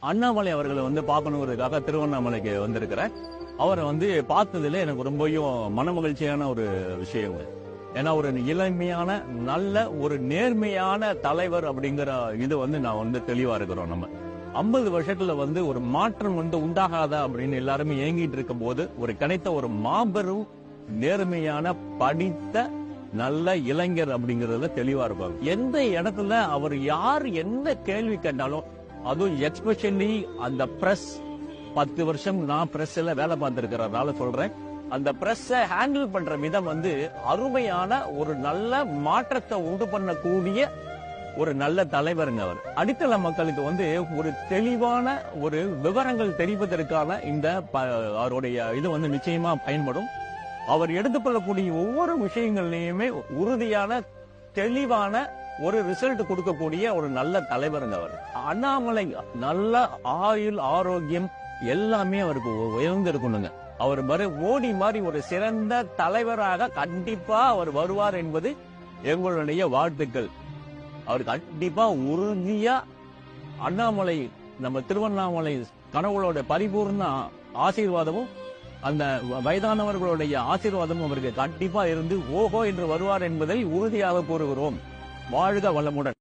அண்ணாமலை அவர்களை வந்து பார்க்கணுங்கிறதுக்காக திருவண்ணாமலைக்கு வந்திருக்கிறேன். அவரை வந்து பார்த்ததுல எனக்கு ரொம்பவும் மன மகிழ்ச்சியான ஒரு விஷயம். ஏன்னா ஒரு இளமையான நல்ல ஒரு நேர்மையான தலைவர் அப்படிங்கிற இது வந்து நான் வந்து தெளிவா இருக்கிறோம் நம்ம. ஐம்பது வருஷத்துல வந்து ஒரு மாற்றம் வந்து உண்டாகாதா அப்படின்னு எல்லாருமே ஏங்கிட்டு இருக்கும் போது ஒரு கிடைத்த ஒரு மாபெரும் நேர்மையான படித்த நல்ல இளைஞர் அப்படிங்கறதுல தெளிவா இருப்பாங்க. எந்த இடத்துல அவர் யார் என்ன கேள்வி கேட்டாலும் அதுவும் எக்ஸ்பெஷலி அந்த பிரஸ் பத்து வருஷம் நான் பிரஸ்ல வேலை பார்த்திருக்கிறதுனால சொல்றேன். அந்த பிரஸ் ஹேண்டில் பண்ற விதம் வந்து அருமையான ஒரு நல்ல மாற்றத்தை உண்டு பண்ணக்கூடிய ஒரு நல்ல தலைவருங்க அவர். அடித்தள மக்களுக்கு வந்து ஒரு தெளிவான ஒரு விவரங்கள் தெரிவதற்கான இந்த ப- அவருடைய இது வந்து நிச்சயமா பயன்படும். அவர் எடுத்துக்கொள்ளக்கூடிய ஒவ்வொரு விஷயங்கள்லயுமே உறுதியான தெளிவான ஒரு ரிசல்ட் கொடுக்கக்கூடிய ஒரு நல்ல தலைவருங்க அவர். அண்ணாமலை நல்ல ஆயுள் ஆரோக்கியம் எல்லாமே அவருக்கு உயர்ந்திருக்கணுங்க. அவர் மாதிரி ஓடி மாதிரி ஒரு சிறந்த தலைவராக கண்டிப்பா அவர் வருவார் என்பது எங்களுடைய வாழ்த்துக்கள். அவர் கண்டிப்பா உறுதியா அண்ணாமலை நம்ம திருவண்ணாமலை கனவுகளோட பரிபூர்ண ஆசீர்வாதமும் அந்த வ- வயதானவர்களுடைய ஆசீர்வாதமும் அவருக்கு கண்டிப்பா இருந்து ஓஹோ என்று வருவார் என்பதை உறுதியாக கூறுகிறோம். வாழ்க வளமுடன்.